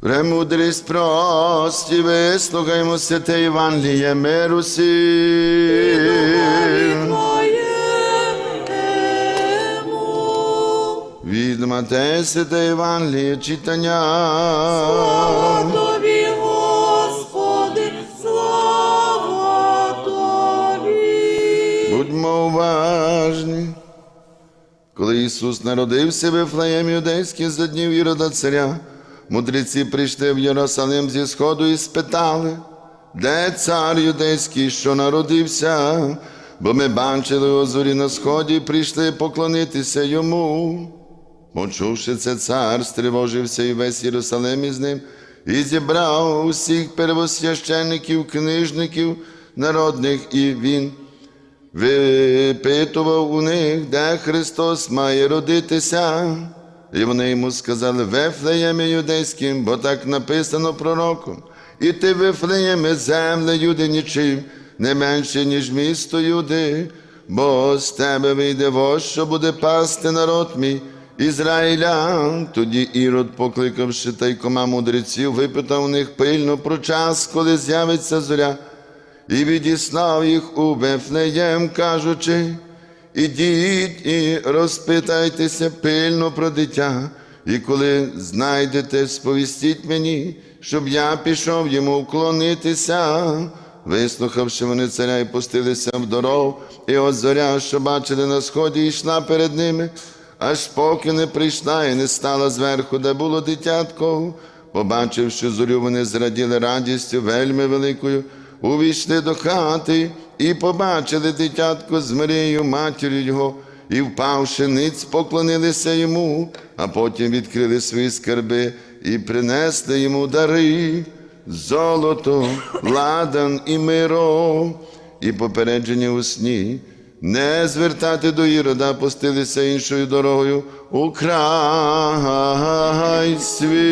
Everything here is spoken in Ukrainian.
Премудрість прості, вислухаймо святе Євангеліє миру сім. Від Матея святе Євангеліє читання. Тобі, Господи, слава Тобі. Будьмо уважні. Коли Ісус народився в Ефлеємі Юдейській за днів Ірода царя, мудреці прийшли в Єрусалим зі сходу і спитали, де цар юдейський, що народився, бо ми бачили у зорі на сході і прийшли поклонитися йому. Почувши це, цар стривожився і весь Єрусалим із ним, і зібрав усіх первосвящеників, книжників народних, і він випитував у них, де Христос має родитися. І вони йому сказали, Вефлеємі юдейським, бо так написано пророком. І ти Вифлеєме земле юди нічим, не менше, ніж місто Юди, бо з тебе вийде вождь, що буде пасти народ мій. Ізраїля, тоді Ірод, покликавши тайкома мудреців, випитав у них пильно про час, коли з'явиться зоря, і відіслав їх у Вефлеєм, кажучи, ідіть і розпитайтеся пильно про дитя, і коли знайдете, сповістіть мені, щоб я пішов йому вклонитися. Вислухавши вони царя і пустилися в дорогу, і от зоря, що бачили на сході, йшла перед ними, аж поки не прийшла і не стала зверху, де було дитятко. Побачивши зорю, вони зраділи радістю вельми великою, увійшли до хати і побачили дитятко з Марією, матір'ю його, і, впавши ниць, поклонилися йому, а потім відкрили свої скарби і принесли йому дари, золото, ладан і миро, і попередження у сні. Не звертати до Ірода, пустилися іншою дорогою у край свій.